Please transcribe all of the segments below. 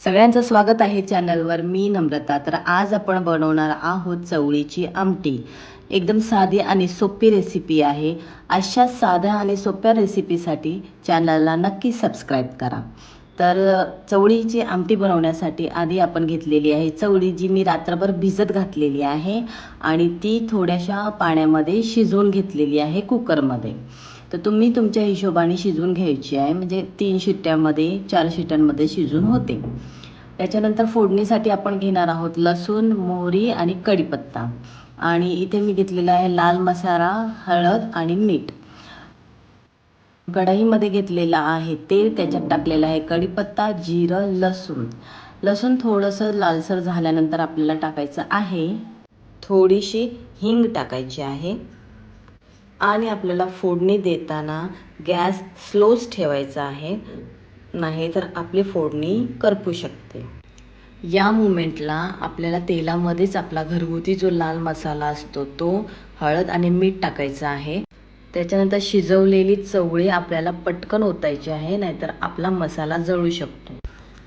सगळ्यांचं स्वागत आहे चॅनलवर. मी नम्रता. तर आज आपण बनवणार आहोत चवळीची आमटी. एकदम साधी आणि सोपी रेसिपी आहे. अशा साध्या आणि सोप्या रेसिपीसाठी चॅनलला नक्की सबस्क्राईब करा. तर चवळीची आमटी बनवण्यासाठी आधी आपण घेतलेली आहे चवळी जी मी रात्रभर भिजत घातलेली आहे आणि ती थोड्याशा पाण्यामध्ये शिजवून घेतलेली आहे कुकरमध्ये. तर तुम्ही तुमच्या हिशोबाने शिजवून घ्यायची आहे. म्हणजे तीन शिट्ट्यामध्ये चार शिट्ट्यांमध्ये शिजून होते. त्याच्यानंतर फोडणीसाठी आपण घेणार आहोत लसूण मोहरी आणि कढीपत्ता. आणि इथे मी घेतलेला आहे लाल मसाला हळद आणि मीठ. कढईमध्ये घेतलेला आहे तेल त्याच्यात टाकलेलं आहे कढीपत्ता जिरं लसूण. लसूण थोडंसं लालसर झाल्यानंतर आपल्याला टाकायचं आहे. थोडीशी हिंग टाकायची आहे. आणि आपल्याला फोडणी देताना गॅस स्लोच ठेवायचा आहे. नाही तर आपली फोडणी करपू शकते. या मुमेंटला आपल्याला तेलामध्येच आपला घरगुती जो लाल मसाला असतो तो हळद आणि मीठ टाकायचा आहे. त्याच्यानंतर शिजवलेली चवळी आपल्याला पटकन ओतायची आहे नाहीतर आपला मसाला जळू शकतो.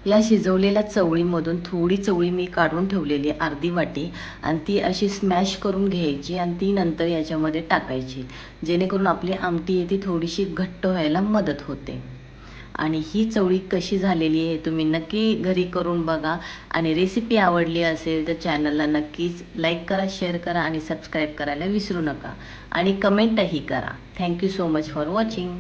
या शिजवलेल्या चवळीमधून थोडी चवळी मी काढून ठेवलेली अर्धी वाटी आणि ती अशी स्मॅश करून घ्यायची आणि ती नंतर याच्यामध्ये टाकायची जेणेकरून आपली आमटी आहे ती थोडीशी घट्ट व्हायला मदत होते. आणि ही चवळी कशी झालेली आहे तुम्ही नक्की घरी करून बघा. आणि रेसिपी आवडली असेल तर चॅनलला नक्कीच लाईक करा शेअर करा आणि सबस्क्राईब करायला विसरू नका. आणि कमेंटही करा. Thank you so much for watching